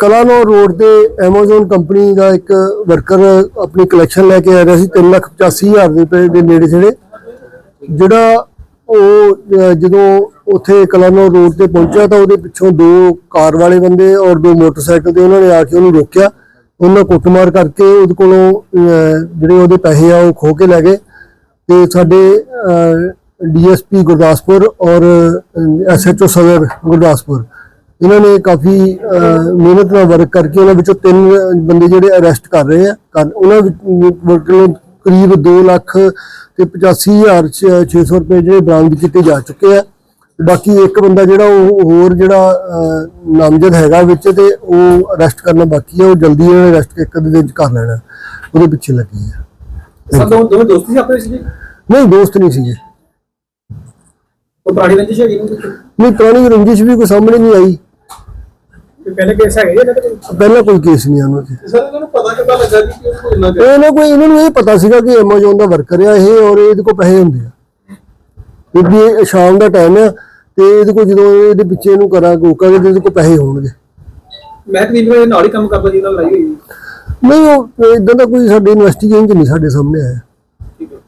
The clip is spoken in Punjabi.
ਕਲਾਨੌਰ ਰੋਡ ਤੇ Amazon ਕੰਪਨੀ ਦਾ ਇੱਕ ਵਰਕਰ ਆਪਣੀ ਕਲੈਕਸ਼ਨ ਲੈ ਕੇ ਆ ਰਿਹਾ ਸੀ 385000 ਰੁਪਏ ਦੇ ਨੇੜੇ ਜਿਹੜੇ ਜਿਹੜਾ ਉਹ ਜਦੋਂ ਉੱਥੇ ਕਲਾਨੌਰ ਰੋਡ ਤੇ ਪਹੁੰਚਿਆ ਤਾਂ ਉਹਦੇ ਪਿੱਛੋਂ ਦੋ ਕਾਰ ਵਾਲੇ ਬੰਦੇ ਔਰ ਦੋ ਮੋਟਰਸਾਈਕਲ ਤੇ ਉਹਨਾਂ ਨੇ ਆ ਕੇ ਉਹਨੂੰ ਰੋਕਿਆ। ਉਹਨਾਂ ਕੁੱਟਮਾਰ ਕਰਕੇ ਉਹਦੇ ਕੋਲੋਂ ਜਿਹੜੇ ਉਹਦੇ ਪੈਸੇ ਆ ਉਹ ਖੋ ਕੇ ਲੈ ਗਏ। ਤੇ ਸਾਡੇ ਡੀਐਸਪੀ ਗੁਰਦਾਸਪੁਰ ਔਰ ਐਸਐਚਓ ਸਦਰ ਗੁਰਦਾਸਪੁਰ ਇਹਨਾਂ ਨੇ ਕਾਫੀ ਮਿਹਨਤ ਨਾਲ ਵਰਕ ਕਰਕੇ ਉਹਨਾਂ ਵਿੱਚੋਂ ਤਿੰਨ ਬੰਦੇ ਜਿਹੜੇ ਅਰੈਸਟ ਕਰ ਰਹੇ ਆ। ਉਹਨਾਂ ਵਿੱਚ ਵੱਲੋਂ ਕਰੀਬ 2 ਲੱਖ ਤੇ 85600 ਰੁਪਏ ਜਿਹੜੇ ਬਰਾਮਦ ਕੀਤੇ ਜਾ ਚੁੱਕੇ ਆ। ਬਾਕੀ ਇੱਕ ਬੰਦਾ ਜਿਹੜਾ ਉਹ ਹੋਰ ਜਿਹੜਾ ਨਾਮਜ਼ਦ ਹੈਗਾ ਵਿੱਚ ਤੇ ਉਹ ਅਰੈਸਟ ਕਰਨਾ ਬਾਕੀ ਹੈ ਉਹ ਜਲਦੀ ਇਹਨਾਂ ਨੇ ਅਰੈਸਟ ਇੱਕ ਅੱਧੇ ਦਿਨ ਚ ਕਰ ਲੈਣਾ। ਉਹਦੇ ਪਿੱਛੇ ਲੱਗੇ ਆ। ਸਭ ਦੋਵੇਂ ਦੋਸਤ ਸੀ ਆਪਣੇ ਵਿੱਚ ਜੀ ਨਹੀਂ ਦੋਸਤ ਨਹੀਂ ਸੀਗੇ। ਉਹ ਪੁਰਾਣੀ ਰੰਜਿਸ਼ ਹੈਗੀ ਨਾ? ਤੇ ਨਹੀਂ ਪੁਰਾਣੀ ਰੰਜਿਸ਼ ਵੀ ਕੋਈ ਸਾਹਮਣੇ ਨਹੀਂ ਆਈ। ਪਹਿਲੇ ਕੇਸ ਹੈਗੇ ਜੀ ਇਹਨਾਂ ਦੇ ਪਹਿਲਾਂ ਕੋਈ ਕੇਸ ਨਹੀਂ ਆਉਣਾ ਸੀ ਸਰ ਇਹਨਾਂ ਨੂੰ ਪਤਾ ਕਿੱਦਾਂ ਲੱਗਾ ਜੀ ਕਿ ਉਹ ਇੰਨਾ ਇਹ ਨਾ ਕੋਈ ਇਹਨਾਂ ਨੂੰ ਇਹ ਪਤਾ ਸੀਗਾ ਕਿ Amazon ਦਾ ਵਰਕਰ ਆ ਇਹ ਔਰ ਇਹਦੇ ਕੋਲ ਪੈਸੇ ਹੁੰਦੇ ਆ। ਕਿਉਂਕਿ ਇਹ ਸ਼ਾਮ ਦਾ ਟਾਈਮ ਆ ਤੇ ਇਹਦੇ ਕੋਲ ਜਦੋਂ ਇਹਦੇ ਪਿੱਛੇ ਇਹਨੂੰ ਕਰਾਂ ਰੋਕਾਂਗੇ ਤੇ ਇਹਦੇ ਕੋਲ ਪੈਸੇ ਹੋਣਗੇ। ਮੈਂ ਕਰੀਬ ਨਾਲ ਨਾਲ ਹੀ ਕੰਮ ਕਰਦਾ ਜੀ ਨਾਲ ਲਾਈ ਹੋਈ ਨਹੀਂ ਉਹ ਇਦਾਂ ਦਾ ਕੋਈ ਸਾਡੇ ਇਨਵੈਸਟੀਗੇਸ਼ਨ ਨਹੀਂ ਸਾਡੇ ਸਾਹਮਣੇ ਆਇਆ। ਠੀਕ ਹੈ।